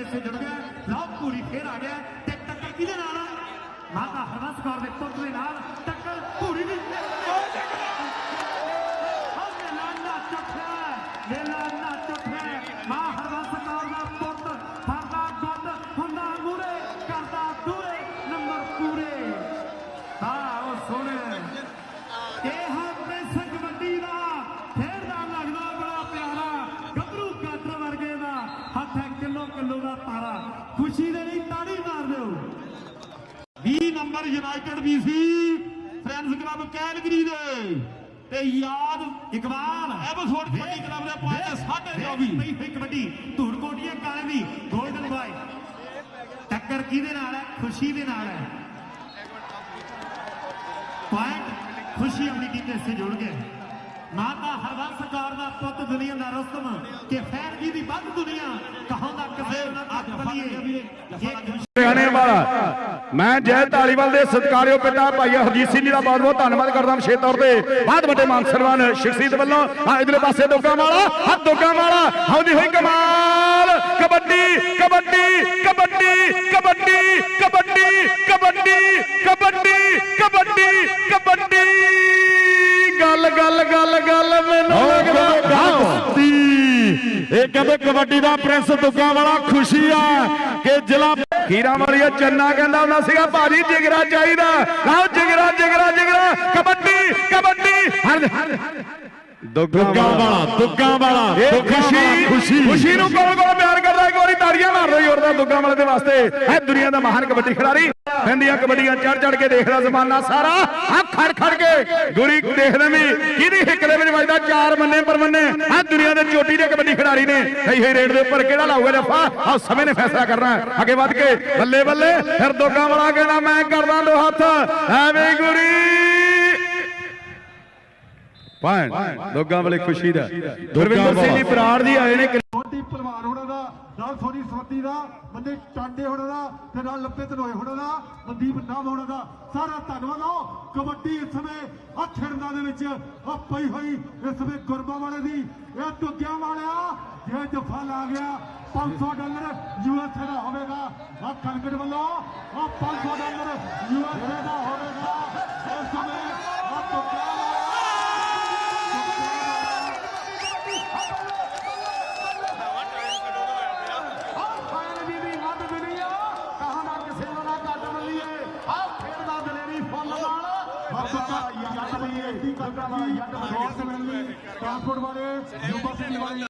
ਇੱਥੇ ਜੁੜ ਗਿਆ। ਲਓ ਪੂਰੀ ਫੇਰ ਆ ਗਿਆ। ਤੇ ਟੱਕਰ ਕਿਹਦੇ ਨਾਲ ਆ? ਮਾਤਾ ਹਰਵੰਸ ਕੌਰ ਦੇ ਪੁੱਤ ਦੇ ਨਾਲ ਟੱਕਰ ਪੂਰੀ ਦੀ। ਮਾਂ ਹਰਵੰਸ ਕੌਰ ਦਾ ਪੁੱਤ ਫਰਦਾ ਗੁੱਦ, ਹੁੰਦਾ ਮੂਰੇ ਕਰਦਾ ਦੂਰੇ ਨੰਬਰ ਪੂਰੇ। ਹਾਂ ਉਹ ਸੋਹਣੇ ਇਹ ਹਾਂ ਪ੍ਰੈਸ ਕਬੱਡੀ ਦਾ ਖੇਡਦਾ ਲੱਗਦਾ ਬੜਾ ਪਿਆਰਾ ਗੱਭਰੂ ਕਾਟਰ ਵਰਗੇ ਦਾ ਹੱਥ ਹੈ ਕਿਲੋ ਕਿਲੋ ਦਾ ਤਾਰਾ ਖੁਸ਼ੀ ਦੇ ਲਈ ਤਾੜੀ ਮਾਰ ਦਿਓ। 20 number United BC friends club Calgary ਦੇ। ਤੇ ਯਾਦ ਇਕਬਾਲ ਐਬਸਫੋਰਡ ਕਬੱਡੀ ਕਲੱਬ ਦੇ ਪੁਆਇੰਟ 24 ਪਈ ਹੋਈ ਕਬੱਡੀ ਧੂੜਕੋਟੀਏ ਕਾਲੇ ਦੀ 골ਡਨ ਬਾਈ ਟੱਕਰ ਕਿਹਦੇ ਨਾਲ ਹੈ? ਖੁਸ਼ੀ ਦੇ ਨਾਲ ਹੈ। ਪੁਆਇੰਟ ਖੁਸ਼ੀ ਆਪਣੀ ਟੀਮ ਦੇ ਹਿੱਸੇ ਜੁੜ ਗਏ ਮਾਤਾ ਹਰਵੰਸ ਕੌਰ ਦਾ ਪੁੱਤ ਦੁਨੀਆ ਦਾ ਰਸਤਮ ਕਿ ਫੈਨ ਜੀ ਦੀ ਵੱਧ ਦੁਨੀਆ ਕਹਾਉਂਦਾ ਕਿਸੇ ਨਾ ਕੱਟ ਬਲੀਏ ਇਹ ਖੁਸ਼ੀ ਹਰਿਆਣੇ ਵਾਲਾ ਮੈਂ ਜੈ ਢਾਲੀਵਾਲ ਦੇ ਸਤਿਕਾਰਿਓ ਪਿਤਾ ਭਾਈ ਹਰਜੀਤ ਸਿੰਘ ਜੀ ਦਾ ਬਹੁਤ ਬਹੁਤ ਧੰਨਵਾਦ ਕਰਦਾ ਵਿਸ਼ੇਸ਼ ਤੌਰ ਤੇ। ਬਹੁਤ ਵੱਡੇ ਮਾਨ ਸਨਮਾਨ ਸ਼ਖਸੀਅਤ ਵੱਲੋਂ ਆ ਇਧਰਲੇ ਪਾਸੇ ਦੋਗਾ ਵਾਲਾ ਆ ਦੋਗਾ ਵਾਲਾ। ਆਉਂਦੀ ਹੋਈ ਕਮਾਲ। ਕਬੱਡੀ ਕਬੱਡੀ ਕਬੱਡੀ ਕਬੱਡੀ ਕਬੱਡੀ ਕਬੱਡੀ ਕਬੱਡੀ ਕਬੱਡੀ ਕਬੱਡੀ। ਗੱਲ ਗੱਲ ਗੱਲ ਗੱਲ ਮੈਨੂੰ ਲੱਗਦਾ ਹੱਸਦੀ ਇਹ ਕਹਿੰਦੇ ਕਬੱਡੀ ਦਾ ਪ੍ਰਿੰਸ ਦੁੱਗਾ ਵਾਲਾ ਖੁਸ਼ੀ ਆ। ਕਿ ਜ਼ਿਲ੍ਹਾ ਖੀਰਾ ਵਾਲੀਆ ਚੰਨਾ ਕਹਿੰਦਾ ਹੁੰਦਾ ਸੀਗਾ ਭਾਜੀ ਜਿਗਰਾ ਚਾਹੀਦਾ। ਆਓ ਜਿਗਰਾ ਜਿਗਰਾ ਜਿਗਰਾ ਕਬੱਡੀ ਕਬੱਡੀ। ਹਰ ਦੁੱਗਾ ਵਾਲਾ ਦੁੱਗਾ ਵਾਲਾ ਖੁਸ਼ੀ ਖੁਸ਼ੀ। ਖੁਸ਼ੀ ਨੂੰ ਕੋਲ ਕੋਲ ਪਿਆਰ ਤਾੜੀਆਂ ਮਾਰ ਦਿਓ ਜ਼ੋਰਦਾਰ ਦੁੱਗਾ ਵਾਲੇ ਦੇ ਵਾਸਤੇ। ਇਹ ਦੁਨੀਆ ਦਾ ਮਹਾਨ ਕਬੱਡੀ ਖਿਡਾਰੀ। ਪੈਂਦੀਆਂ ਕਬੱਡੀਆਂ ਚੜ ਚੜ ਕੇ ਦੇਖਦਾ ਜ਼ਮਾਨਾ ਸਾਰਾ। ਆ ਖੜ ਖੜ ਕੇ ਗੁਰੀ ਦੇਖਦੇ ਵੀ ਕਿਹਦੀ ਹਿੱਕ ਦੇ ਵਿੱਚ ਵੱਜਦਾ ਚਾਰ ਮੰਨੇ ਪਰ ਮੰਨੇ ਆ ਦੁਨੀਆ ਦੇ ਚੋਟੀ ਦੇ ਕਬੱਡੀ ਖਿਡਾਰੀ ਨੇ। ਸਹੀ ਰੇਡ ਦੇ ਉੱਪਰ ਕਿਹੜਾ ਲਾਊਗਾ ਜੱਫਾ? ਆ ਸਮੇਂ ਨੇ ਫੈਸਲਾ ਕਰਨਾ। ਹੈ। ਅੱਗੇ ਵੱਧ ਕੇ ਬੱਲੇ ਬੱਲੇ ਫਿਰ ਦੋਗਾ ਵਾਲਾ ਕਹਿੰਦਾ ਮੈਂ ਕਰਦਾ ਦੋ ਹੱਥ। ਐਵੇਂ ਗੁਰੀ। ਪਾਣ ਦੋਗਾ ਵਾਲੇ ਖੁਸ਼ੀ ਦਾ। ਗੁਰਵਿੰਦਰ ਸਿੰਘ ਜੀ ਬਰਾੜ ਦੀ ਆਏ ਨੇ ਮੋਟੀ ਹੋਣਾ ਦਾ, ਨਾਲ ਸੋਨੀ ਸਵੱਤੀ ਦਾ, ਬੰਦੇ ਟਾਂਡੇ ਹੋਣਾ ਦਾ, ਤੇ ਨਾਲ ਲੱਪੇ ਧਨੋਏ ਹੋਣਾ ਦਾ, ਮਨਦੀਪ ਨਾਮ ਹੋਣਾ ਦਾ। ਸਾਰਾ ਧੰਨਵਾਦ ਆਓ ਕਬੱਡੀ ਇਸ ਸਮੇਂ ਆ ਦੇ ਵਿੱਚ ਆ ਪਈ ਹੋਈ, ਇਸ ਸਮੇਂ ਗੁਰਬਾ ਵਾਲੇ ਦੀ। ਇਹ ਟੁੱਕਿਆਂ ਵਾਲਿਆ, ਜੇ ਜਫਾ ਲਾ ਗਿਆ 500 ਡਾਲਰ ਯੂਐਸਏ ਦਾ ਹੋਵੇਗਾ। ਆ ਕਲਕਟ ਵੱਲੋਂ ਆ 500 ਡਾਲਰ ਯੂਐਸਏ ਦਾ ਹੋਵੇਗਾ। ਸਾਹਿਬਾਂ ਵਾਲਾ ਜੱਟ ਬਖਸ਼ਿਆ ਸਿੰਘ ਜੀ ਟਰਾਂਸਪੋਰਟ ਵਾਲੇ ਰੂਪਾ ਸਿੰਘ ਵਾਲੀ